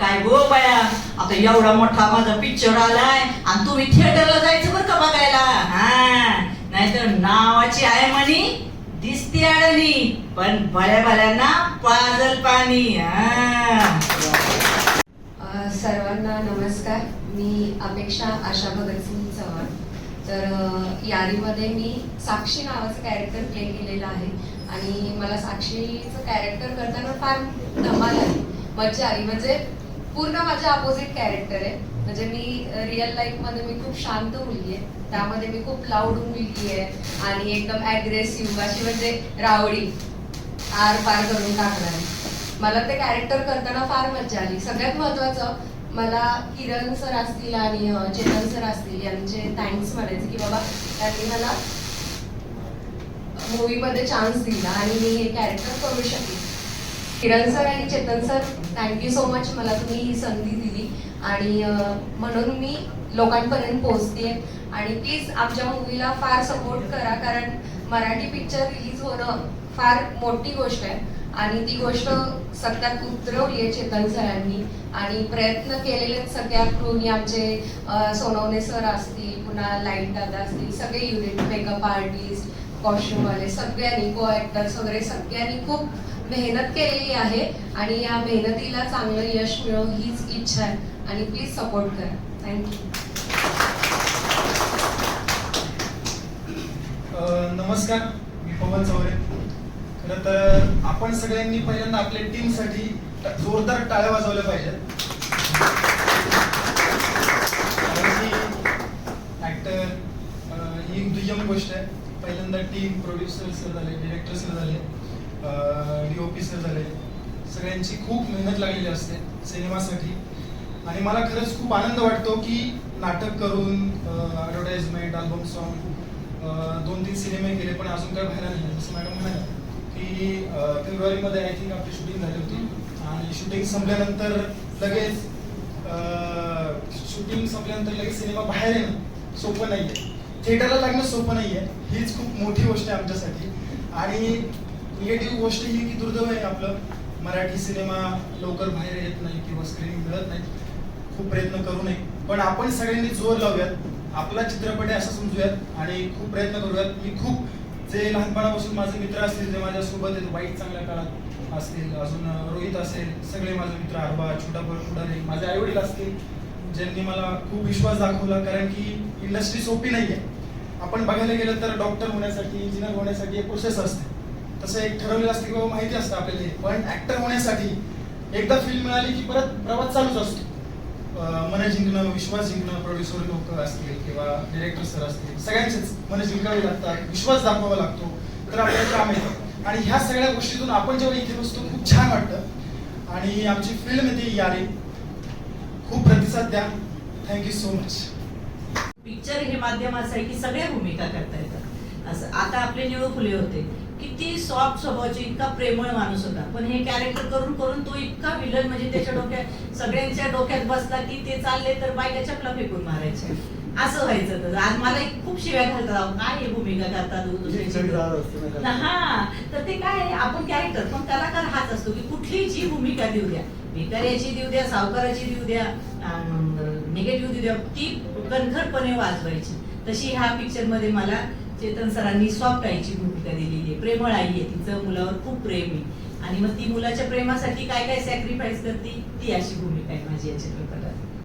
काय गो बाया? आता एवढा मोठा माझा पिक्चर आलाय आणि तुम्ही थिएटरला जायचं बरं का बघायला? हा. नाहीतर नावाची आहे म्हणी दिसती अडणी पण भल्या भल्यांना पाजल पाणी. सर्वांना नमस्कार. मी अपेक्षा आशा भगतसिंग चव्हाण. तर यादीमध्ये मी साक्षी नावाचं कॅरेक्टर प्ले केलेलं आहे. आणि मला साक्षीचं कॅरेक्टर करताना फार धमाल आहे. मज्जा आली. म्हणजे पूर्ण माझ्या अपोजिट कॅरेक्टर आहे. म्हणजे मी रिअल लाईफमध्ये मी खूप शांत मुलगी आहे. त्यामध्ये मी खूप लाऊड मुलगी आहे आणि एकदम ॲग्रेसिव्ह अशी म्हणजे रावडी आर पार करून टाकणार. मला ते कॅरेक्टर करताना फार मजा आली. सगळ्यात महत्वाचं मला किरण सर असतील आणि चेतन सर असतील यांचे थँक्स म्हणायचे की बाबा त्यांनी मला मूवीमध्ये चान्स दिला आणि मी हे कॅरेक्टर करू शकले. किरण सर आणि Chetan sir thank you so much मला तुम्ही ही संधी दिली. आणि म्हणून मी लोकांपर्यंत पोहोचते आणि प्लीज आमच्या मूवीला फार सपोर्ट करा कारण मराठी पिक्चर रिलीज होणं फार मोठी गोष्ट आहे. आणि ती गोष्ट सत्यात उतरवली आहे चेतन सरांनी. आणि प्रयत्न केलेले सगळ्या क्रूनी आमचे सोनवणे सर असतील पुन्हा लाइट दादा असतील सगळे युनिट मेकअप आर्टिस्ट कॉस्ट्युमवाले सगळ्यांनी को ॲक्टर्स वगैरे सगळ्यांनी खूप मेहनत केलेली आहे आणि या मेहनतीला चांगलं यश मिळो हीच इच्छा आहे. आणि प्लीज सपोर्ट करा. थँक्यू नमस्कार. मी पवन चौरे. खरं तर आपण सगळ्यांनी पहिल्यांदा आपल्या टीमसाठी जोरदार टाळ्या वाजवल्या पाहिजेत. ऍक्टर ही दुय्यम गोष्ट आहे. पहिल्यांदा टीम प्रोड्युसर सर झाले डिरेक्टर सर झाले. डीओपी सर झाले. सगळ्यांची खूप मेहनत लागलेली असते सिनेमासाठी. आणि मला खरंच खूप आनंद वाटतो की नाटक करून ॲडव्हर्टाइजमेंट अल्बम सॉन्ग दोन तीन सिनेमे केले पण अजून काय बाहेर नाही. जसं मॅडम म्हणाल्या की फेब्रुवारीमध्ये आय थिंक आपली शूटिंग झाली होती. आणि शूटिंग संपल्यानंतर लगेच शूटिंग संपल्यानंतर लगेच सिनेमा बाहेर येणं सोपं नाही आहे थिएटरला लागणं सोपं नाही आहे हीच खूप मोठी गोष्ट आहे आमच्यासाठी. आणि निगेटिव्ह गोष्ट ही की दुर्दैव आहे आपलं. मराठी सिनेमा लवकर बाहेर येत नाही किंवा स्क्रीन मिळत नाही. खूप प्रयत्न करू नये. पण आपण सगळ्यांनी जोर लावूयात. आपला चित्रपट आहे असं समजूयात. आणि खूप प्रयत्न करूयात मी खूप जे लहानपणापासून माझे मित्र असतील जे माझ्यासोबत आहेत वाईट चांगल्या काळात असतील अजून रोहित असेल सगळे माझे मित्र आरबा छोटा पुढारी माझे आई वडील असतील ज्यांनी मला खूप विश्वास दाखवला. कारण की इंडस्ट्री सोपी नाही आहे आपण बघायला गेलं तर डॉक्टर होण्यासाठी इंजिनियर होण्यासाठी एक प्रोसेस असते. तसं एक ठरवलेलं असतं की बाबा माहिती असतं आपल्याला पण ऍक्टर होण्यासाठी एकदा फिल्म मिळाली की परत प्रवास चालूच असतो. मन जिंकणं विश्वास जिंकणं प्रोड्युसर लोक असतील किंवा डिरेक्टर सर असतील सगळ्यांचेच मन जिंकावे लागतात विश्वास दाखवावा लागतो. तर आपल्याला काम येतं. आणि ह्या सगळ्या गोष्टीतून आपण जेव्हा इथे बसतो खूप छान वाटतं. आणि आमची फिल्म येते यारे खूप प्रतिसाद द्या. थँक्यू सो मच पिक्चर हे माध्यम असं आहे की सगळ्या भूमिका करता येतात. असं आता आपले निळू फुले होते. किती सॉफ्ट स्वभावाचे इतका प्रेमळ माणूस होता. पण हे कॅरेक्टर करून करून तो इतका विलन म्हणजे त्याच्या डोक्यात सगळ्यांच्या डोक्यात बसला की ते चालले तर बायका चपला फेकून मारायचे असं व्हायचं तर. आज मला एक खूप शिव्या घालतात. काय हे भूमिका करतात हा. तर ते काय आपण कॅरेक्टर पण कलाकार हाच असतो की कुठली जी भूमिका देऊ द्या. भिकाऱ्याची देऊ द्या सावकाराची देऊ द्या निगेटिव्ह देऊ द्या ती कणखरपणे वाजवायची. तशी ह्या पिक्चरमध्ये मला चेतन सरांनी सॉफ्ट आईची भूमिका दिलेली आहे. प्रेमळ आई आहे. तिचं मुलावर खूप प्रेम आहे. आणि मग ती मुलाच्या प्रेमासाठी काय काय सॅक्रिफाईस करते? ती अशी भूमिका आहे माझी याच्या चित्रपटात